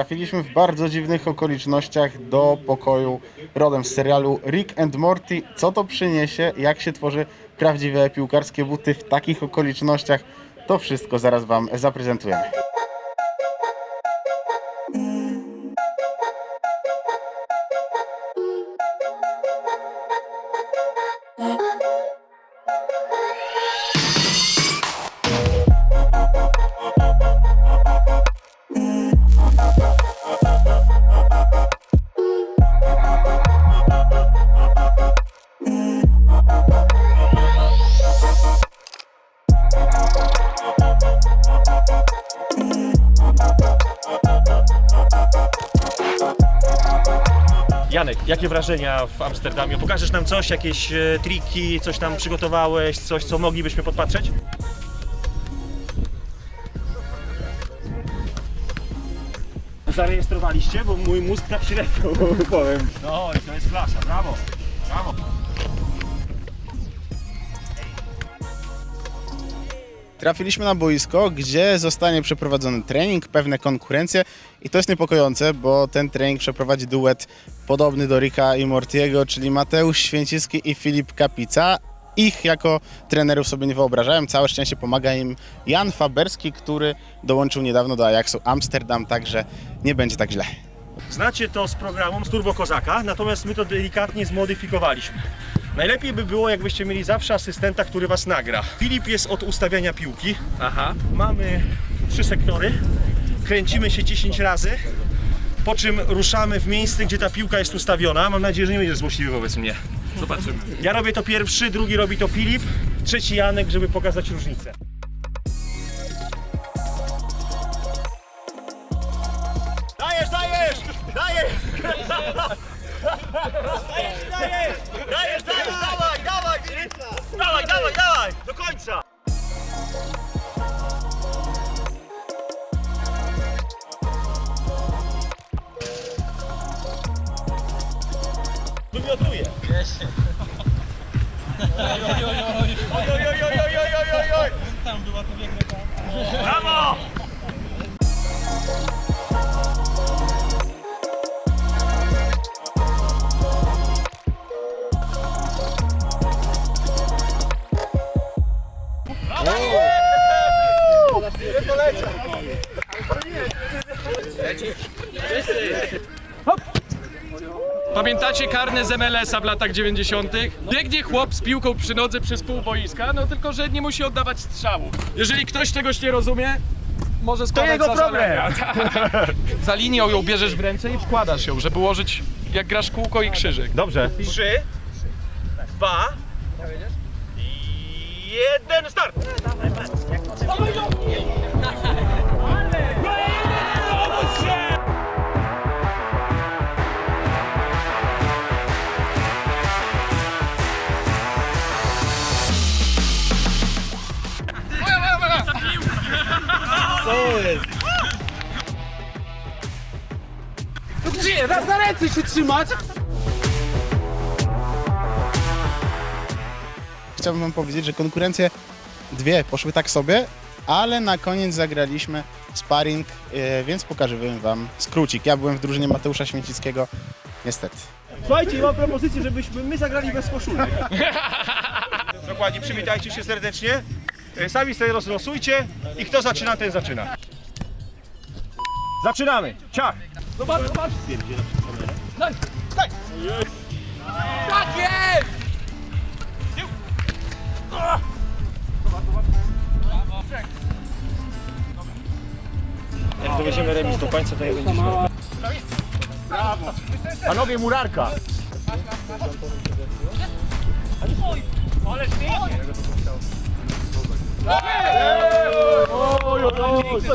Trafiliśmy w bardzo dziwnych okolicznościach do pokoju rodem z serialu Rick and Morty. Co to przyniesie? Jak się tworzy prawdziwe piłkarskie buty w takich okolicznościach? To wszystko zaraz Wam zaprezentujemy. Janek, jakie wrażenia w Amsterdamie? Pokażesz nam coś, jakieś e, triki, coś tam przygotowałeś, coś, co moglibyśmy podpatrzeć? Zarejestrowaliście, bo mój mózg tak średnio, powiem. No i to jest klasa, brawo, brawo. Trafiliśmy na boisko, gdzie zostanie przeprowadzony trening, pewne konkurencje i to jest niepokojące, bo ten trening przeprowadzi duet podobny do Rika i Mortiego, czyli Mateusz Święcicki i Filip Kapica. Ich jako trenerów sobie nie wyobrażałem, całe szczęście pomaga im Jan Faberski, który dołączył niedawno do Ajaxu Amsterdam, także nie będzie tak źle. Znacie to z programu z Turbo Kozaka, natomiast my to delikatnie zmodyfikowaliśmy. Najlepiej by było, jakbyście mieli zawsze asystenta, który was nagra. Filip jest od ustawiania piłki. Aha. Mamy trzy sektory, kręcimy się 10 razy, po czym ruszamy w miejsce, gdzie ta piłka jest ustawiona. Mam nadzieję, że nie będziesz złośliwy wobec mnie. Zobaczymy. Ja robię to pierwszy, drugi robi to Filip, trzeci Janek, żeby pokazać różnicę. Dajesz, dajesz! Dajesz! Dajesz, dajesz! Dajesz, Wymiotuję! Oj, oj, oj, oj, oj, oj, oj, oj! Tam była to Brawo! Pamiętacie karne z MLS-a w latach 90. Biegnie chłop z piłką przy nodze przez pół boiska, no tylko, że nie musi oddawać strzału. Jeżeli ktoś czegoś nie rozumie, może składać jego za problem. zalega. Za linią ją bierzesz w ręce i wkładasz ją, żeby ułożyć jak grasz kółko i krzyżyk. Dobrze. Trzy, dwa, jeden, start! Gdzie? Raz na ręce się trzymać! Chciałbym Wam powiedzieć, że konkurencje dwie poszły tak sobie, ale na koniec zagraliśmy sparring, e, więc pokażę Wam skrócik. Ja byłem w drużynie Mateusza Święcickiego, niestety. Słuchajcie, mam propozycję, żebyśmy my zagrali bez koszulek. Dokładnie, przywitajcie się serdecznie. E, Sami sobie rozlosujcie i kto zaczyna, ten zaczyna. Zaczynamy! Ciach! Zobacz, zobacz! Daj! Tak jest! Jak dowiedziemy remis do końca, to nie będzie źle. Panowie, murarka!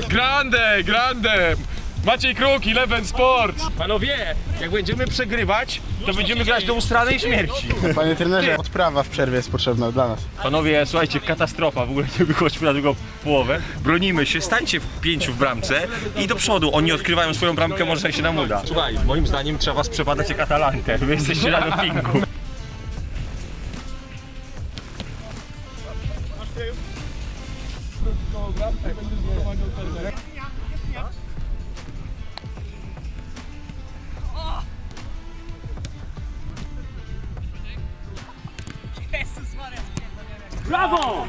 Grande, grande! Maciej Kruk, Eleven Sport! Panowie, jak będziemy przegrywać, to będziemy grać do ustranej śmierci. Panie trenerze, odprawa w przerwie jest potrzebna dla nas. Panowie, słuchajcie, katastrofa, w ogóle nie wychodźmy na drugą połowę. Bronimy się, stańcie w pięciu w bramce i do przodu. Oni odkrywają swoją bramkę, może się nam uda. Słuchaj, moim zdaniem trzeba was przepadać jak Atalantę. Wy jesteście na dopingu. Brawo!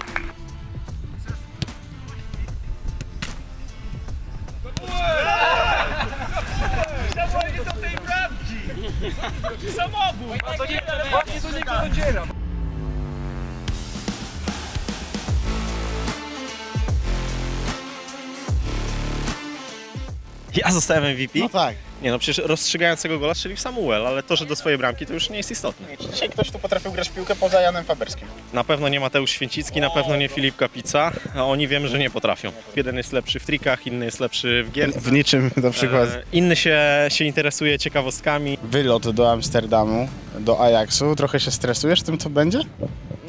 Ja zostałem MVP? No tak. Nie no, przecież rozstrzygającego gola strzelił Samuel, ale to, że do swojej bramki to już nie jest istotne. Czy dzisiaj ktoś tu potrafił grać w piłkę poza Janem Faberskim? Na pewno nie Mateusz Święcicki, na pewno nie Filip Kapica, a oni wiemy, że nie potrafią. Jeden jest lepszy w trikach, inny jest lepszy w gierce. W niczym na przykład. E, Inny się, się interesuje ciekawostkami. Wylot do Amsterdamu, do Ajaxu. Trochę się stresujesz tym, co będzie?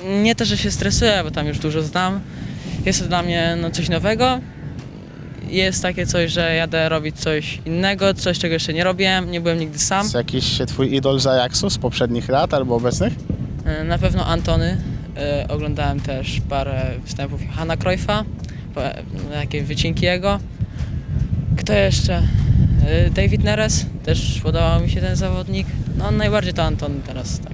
Nie to, że się stresuję, bo tam już dużo znam. Jest to dla mnie no, coś nowego. Jest takie coś, że jadę robić coś innego, coś czego jeszcze nie robiłem, nie byłem nigdy sam. Jest jakiś twój idol z Ajaxu z poprzednich lat albo obecnych? E, Na pewno Antony. E, Oglądałem też parę występów Hanna Cruyffa, jakieś wycinki jego. Kto jeszcze? E, David Neres, też podobał mi się ten zawodnik. No najbardziej to Antony teraz, tak.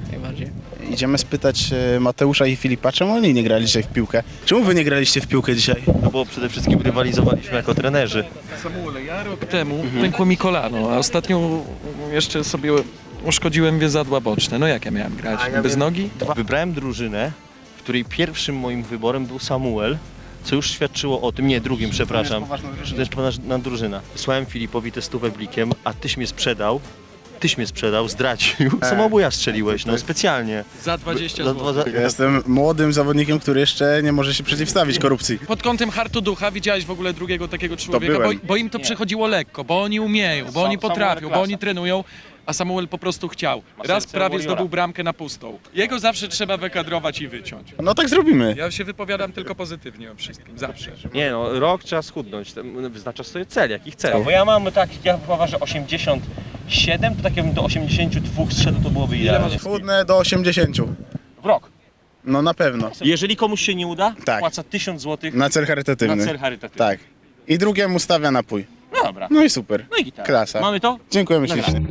Idziemy spytać e, Mateusza i Filipa, czemu oni nie grali dzisiaj w piłkę? Czemu wy nie graliście w piłkę dzisiaj? No bo przede wszystkim rywalizowaliśmy jako trenerzy. Samuel, ja rok temu pękło mi kolano, a ostatnio jeszcze sobie uszkodziłem więzadła boczne. No jak ja miałem grać? Bez nogi? Wybrałem drużynę, w której pierwszym moim wyborem był Samuel, co już świadczyło o tym, nie, drugim, przepraszam, to jest poważna drużyna. Wysłałem Filipowi testówę blikiem, a tyś mnie sprzedał, tyś mnie sprzedał, zdradził. E. Samobuja strzeliłeś, no tak. specjalnie. Za 20 zł. Ja jestem młodym zawodnikiem, który jeszcze nie może się przeciwstawić korupcji. Pod kątem hartu ducha widziałeś w ogóle drugiego takiego człowieka, bo, bo im to przychodziło lekko, bo oni umieją, bo oni potrafią, bo oni trenują, a Samuel po prostu chciał. Raz prawie zdobył bramkę na pustą. Jego zawsze trzeba wykadrować i wyciąć. No tak zrobimy. Ja się wypowiadam tylko pozytywnie o wszystkim, zawsze. Nie no, rok trzeba schudnąć, Ten- wyznaczasz sobie cel, jaki chcesz. Bo ja mam tak, ja uważam, że 80 7, to tak jakbym do 82 strzelał, to byłoby idealnie. Chudne do 80. W rok. No na pewno. Jeżeli komuś się nie uda, Tak. płaca 1000 zł Na cel charytatywny. Na cel charytatywny. Tak. I drugiemu stawia napój. No dobra. No i super. No i gitara. Klasa. Mamy to? Dziękujemy ślicznie.